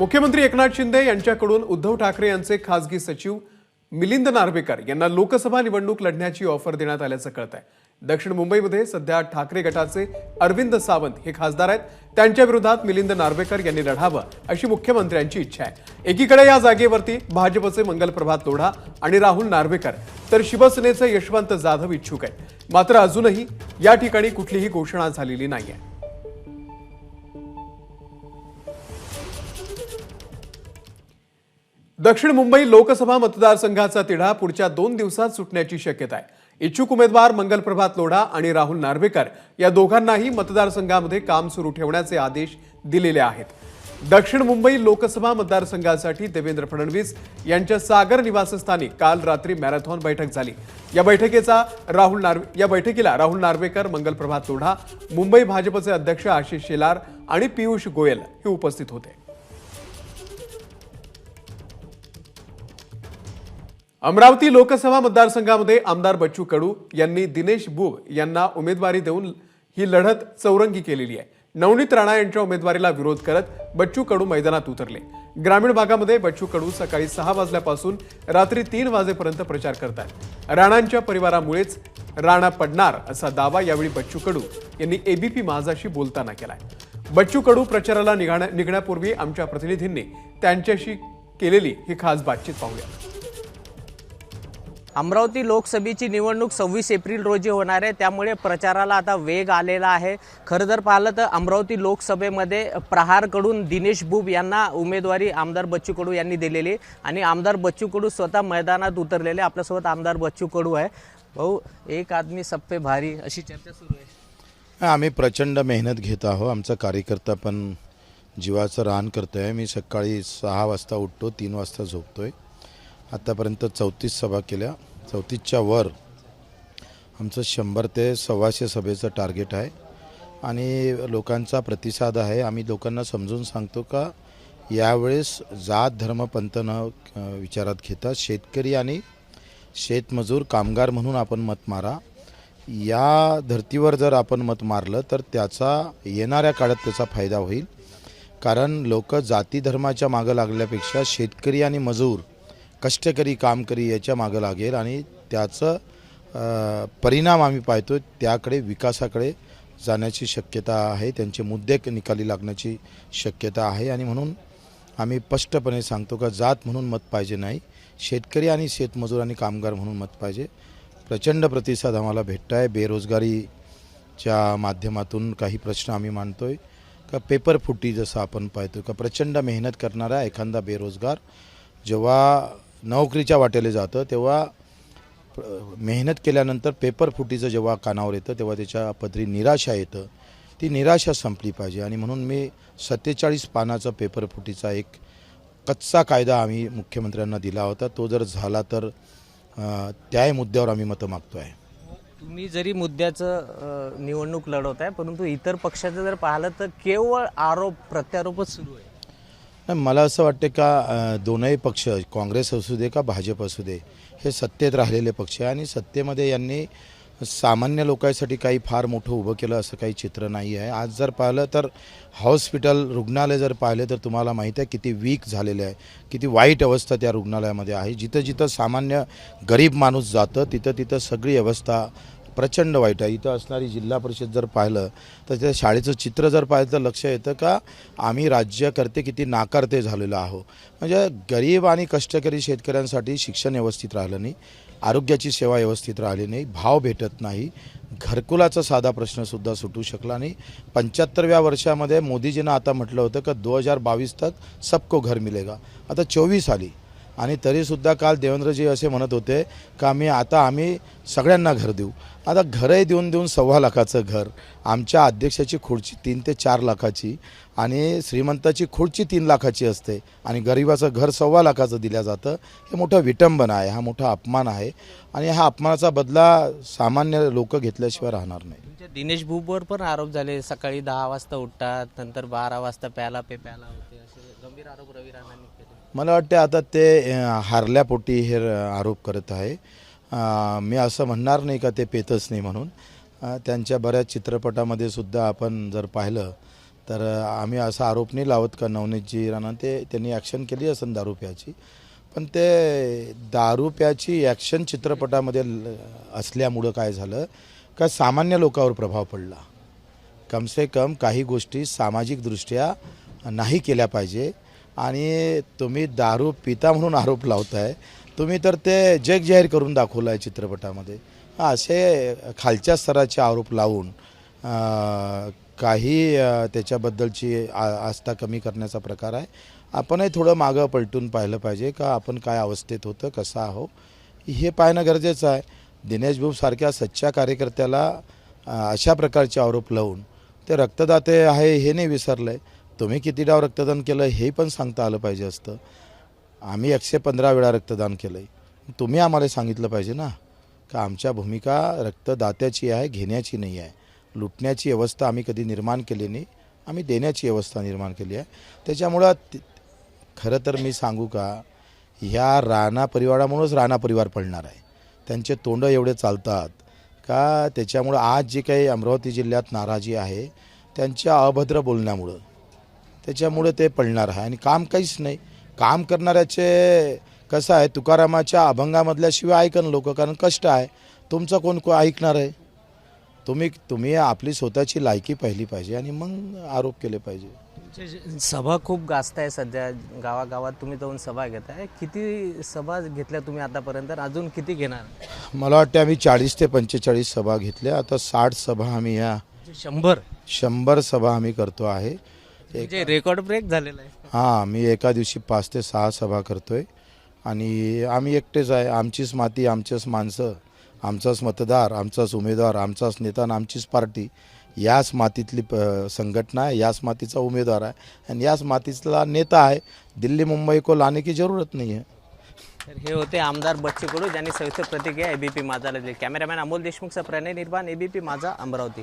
मुख्यमंत्री एकनाथ शिंदे यांच्याकडून उद्धव ठाकरे यांचे खासगी सचिव मिलिंद नार्वेकर यांना लोकसभा निवडणूक लढण्याची ऑफर देण्यात आल्याचं कळत आहे दक्षिण मुंबईमध्ये सध्या ठाकरे गटाचे अरविंद सावंत हे खासदार आहेत. त्यांच्या विरोधात मिलिंद नार्वेकर यांनी लढावं अशी मुख्यमंत्र्यांची इच्छा आहे. एकीकडे या जागेवरती भाजपचे मंगलप्रभात लोढा आणि राहुल नार्वेकर तर शिवसेनेचे यशवंत जाधव इच्छुक आहेत. मात्र अजूनही या ठिकाणी कुठलीही घोषणा झालेली नाही आहे दक्षिण मुंबई लोकसभा मतदारसंघाचा तिढा पुढच्या दोन दिवसात सुटण्याची शक्यता आहे. इच्छुक उमेदवार मंगलप्रभात लोढा आणि राहुल नार्वेकर या दोघांनाही मतदारसंघामध्ये काम सुरू ठेवण्याचे आदेश दिलेले आहेत. दक्षिण मुंबई लोकसभा मतदारसंघासाठी देवेंद्र फडणवीस यांच्या सागर निवासस्थानी काल रात्री मॅरेथॉन बैठक झाली. या बैठकीचा राहुल नार्वे या बैठकीला राहुल नार्वेकर मंगलप्रभात लोढा मुंबई भाजपचे अध्यक्ष आशिष शेलार आणि पियुष गोयल हे उपस्थित होते. अमरावती लोकसभा मतदारसंघामध्ये आमदार बच्चू कडू यांनी दिनेश बुब यांना उमेदवारी देऊन ही लढत चौरंगी केलेली आहे. नवनीत राणा यांच्या उमेदवारीला विरोध करत बच्चू कडू मैदानात उतरले. ग्रामीण भागामध्ये बच्चू कडू सकाळी सहा वाजल्यापासून रात्री तीन वाजेपर्यंत प्रचार करतात. राणांच्या परिवारामुळेच राणा पडणार असा दावा यावेळी बच्चू कडू यांनी एबीपी माझाशी बोलताना केलाय. बच्चू कडू प्रचाराला निघाण्या निघण्यापूर्वी आमच्या प्रतिनिधींनी त्यांच्याशी केलेली ही खास बातचीत पाहूया. अमरावती लोकसभेची निवडणूक सव्वीस एप्रिल रोजी होणार आहे. त्यामुळे प्रचाराला आता वेग आलेला आहे. खरं जर पाहिलं तर अमरावती लोकसभेमध्ये प्रहारकडून दिनेश बुब यांना उमेदवारी आमदार बच्चू कडू यांनी दिलेली आणि आमदार बच्चू कडू स्वतः मैदानात उतरलेले. आपल्यासोबत आमदार बच्चू कडू आहे. भाऊ एक आदमी सप्पे भारी अशी चर्चा सुरू आहे. आम्ही प्रचंड मेहनत घेत आहोत. आमचा कार्यकर्ता पण जीवाचं रान करतो आहे मी सकाळी सहा वाजता उठतो तीन वाजता झोपतो आहे आत्तापर्यंत चौतीस सभा केल्या. चौतीसच्या वर आमचं शंभर ते सव्वाशे सभेचं टार्गेट आहे. आणि लोकांचा प्रतिसाद आहे. आम्ही लोकांना समजून सांगतो का यावेळेस जात धर्म पंथ न विचारात घेता शेतकरी आणि शेतमजूर कामगार म्हणून आपण मत मारा. या धर्तीवर जर आपण मत मारलं तर त्याचा येणाऱ्या काळात त्याचा फायदा होईल. कारण लोक जाती धर्माच्या मागं लागल्यापेक्षा शेतकरी आणि मजूर कष्टकरी कामकरी याच्या मागं लागेल आणि त्याचं परिणाम आम्ही पाहतो त्याकडे विकासाकडे जाण्याची शक्यता आहे. त्यांचे मुद्दे निकाली लागण्याची शक्यता आहे. आणि म्हणून आम्ही स्पष्टपणे सांगतो का जात म्हणून मत पाहिजे नाही शेतकरी आणि शेतमजूर आणि कामगार म्हणून मत पाहिजे. प्रचंड प्रतिसाद आम्हाला भेटत आहे बेरोजगारीच्या माध्यमातून काही प्रश्न आम्ही मांडतोय. का पेपर फुटी जसं आपण पाहतो का प्रचंड मेहनत करणारा एखादा बेरोजगार जेव्हा नोकरीच्या वाटेला जातं तेव्हा मेहनत केल्यानंतर पेपर फुटीचं जेव्हा कानावर येतं तेव्हा त्याच्या पदरी निराशा येतं. ती निराशा संपली पाहिजे. आणि म्हणून मी सत्तेचाळीस पानाचा पेपर फुटीचा एक कच्चा कायदा आम्ही मुख्यमंत्र्यांना दिला होता. तो जर झाला तर त्याही मुद्द्यावर आम्ही मतं मागतो आहे तुम्ही जरी मुद्द्याचं निवडणूक लढवत आहे परंतु इतर पक्षाचं जर पाहिलं तर केवळ आरोप प्रत्यारोपच सुरू आहे. मला असं वाटतं का दोनही पक्ष काँग्रेस असू दे का भाजप असू दे हे सत्तेत राहिलेले पक्ष आहे आणि सत्तेमध्ये यांनी सामान्य लोकांसाठी काही फार मोठं उभं केलं असं काही चित्र नाही आहे. आज जर पाहिलं तर हॉस्पिटल रुग्णालय जर पाहिलं तर तुम्हाला माहीत आहे किती वीक झालेले आहे किती वाईट अवस्था त्या रुग्णालयामध्ये आहे. जिथं जिथं सामान्य गरीब माणूस जातं तिथं तिथं सगळी अवस्था प्रचंड वाईट आहे. इथं असणारी जिल्हा परिषद जर पाहिलं तर त्या शाळेचं चित्र जर पाहिलं तर लक्ष येतं का आम्ही राज्यकर्ते किती नाकारते झालेलो आहोत. म्हणजे गरीब आणि कष्टकरी शेतकऱ्यांसाठी शिक्षण व्यवस्थित राहिलं नाही आरोग्याची सेवा व्यवस्थित राहिली नाही भाव भेटत नाही घरकुलाचा साधा प्रश्नसुद्धा सुटू शकला नाही. पंच्याहत्तरव्या वर्षामध्ये मोदीजीनं आता म्हटलं होतं का दो हजार बावीस तक सबको घर मिलेगा. आता चोवीस आली. आणि तरीसुद्धा काल देवेंद्रजी असे म्हणत होते का आम्ही आता आम्ही सगळ्यांना घर देऊ. आता घरही देऊन देऊन सव्वा लाखाचं घर आमच्या अध्यक्षाची खुर्ची तीन ते चार लाखाची आणि श्रीमंताची खुर्ची तीन लाखाची असते आणि गरिबाचं घर सव्वा लाखाचं दिलं जातं. हे मोठं विटंबन आहे हा मोठा अपमान आहे आणि हा अपमानाचा बदला सामान्य लोक घेतल्याशिवाय राहणार नाही. दिनेश बुबवर पण आरोप झाले सकाळी दहा वाजता उठतात नंतर बारा वाजता प्याला पे प्याला होते असे गंभीर आरोप रवी राणांनी मला वाटते आता ते अं, हारल्यापोटी हे आरोप करत आहे. मी असं म्हणणार नाही का ते पेतच नाही म्हणून. त्यांच्या बऱ्याच चित्रपटामध्ये सुद्धा आपण जर पाहिलं तर आम्ही असा आरोप नाही लावत का नवनीतजी राणा ते त्यांनी ॲक्शन केली असेल दारू प्याची पण ते दारू प्याची ॲक्शन चित्रपटामध्ये ल- असल्यामुळं काय झालं का सामान्य लोकांवर प्रभाव पडला. कमसे कम काही गोष्टी सामाजिकदृष्ट्या नाही केल्या पाहिजे. आणि तुम्ही दारू पिता म्हणून आरोप लावताय तुम्ही तर ते जग जाहीर करून दाखवलं आहे चित्रपटामध्ये. असे खालच्या स्तराचे आरोप लावून काही त्याच्याबद्दलची आ- आस्था कमी करण्याचा प्रकार आहे. आपणही थोडं मागं पलटून पाहिलं पाहिजे का आपण काय अवस्थेत होतं कसं आहो हे पाहणं गरजेचं आहे. दिनेश सारख्या सच्च्या कार्यकर्त्याला अशा प्रकारचे आरोप लावून ते रक्तदाते आहे हे नाही विसरलं आहे तुम्ही किती डाव रक्तदान केलं हे पण सांगता आलं पाहिजे असतं. आम्ही एकशे पंधरा वेळा रक्तदान केलं आहे तुम्ही आम्हाला सांगितलं पाहिजे ना का आमच्या भूमिका रक्तदात्याची आहे घेण्याची नाही आहे. लुटण्याची व्यवस्था आम्ही कधी निर्माण केली नाही आम्ही देण्याची व्यवस्था निर्माण केली आहे. त्याच्यामुळं खरं तर मी सांगू का ह्या राणा परिवारामुळंच राणा परिवार पडणार आहे. त्यांचे तोंड एवढे चालतात का त्याच्यामुळं आज जे काही अमरावती जिल्ह्यात नाराजी आहे त्यांच्या अभद्र बोलण्यामुळं. त्याच्यामुळे ते पडणार आहे. आणि काम काहीच नाही. काम करणाऱ्याचे कसं आहे तुकारामाच्या अभंगामधल्याशिवाय ऐकन लोक कारण कष्ट आहे. तुमचं कोण को ऐकणार आहे? तुम्ही तुम्ही आपली स्वतःची लायकी पाहिली पाहिजे आणि मग आरोप केले पाहिजे. सभा खूप गाजत आहे सध्या. गावागावात तुम्ही जाऊन सभा घेताय किती सभा घेतल्या तुम्ही आतापर्यंत? अजून किती घेणार? मला वाटते आम्ही चाळीस ते पंचेचाळीस सभा घेतल्या. आता साठ सभा आम्ही ह्या शंभर. शंभर सभा आम्ही करतो आहे. म्हणजे रेकॉर्ड ब्रेक झालेला आहे. हां मी एका दिवशी पाच ते सहा सभा करतोय. आणि आम्ही एकटेच आहे. आमचीच माती आमचेच माणसं आमचाच मतदार आमचाच उमेदवार आमचाच नेता आणि आमचीच पार्टी याच मातीतली प संघटना आहे. याच मातीचा उमेदवार आहे. आणि याच मातीतला नेता आहे. दिल्ली मुंबई को लाने की जरूरत नहीं है तर हे होते आमदार बच्चू कडू ज्यांनी सविस्तर प्रतिक्रिया एबीपी माझाला दिली कॅमेरामॅन अमोल देशमुखचा प्रणय निर्माण एबीपी माझा अमरावती.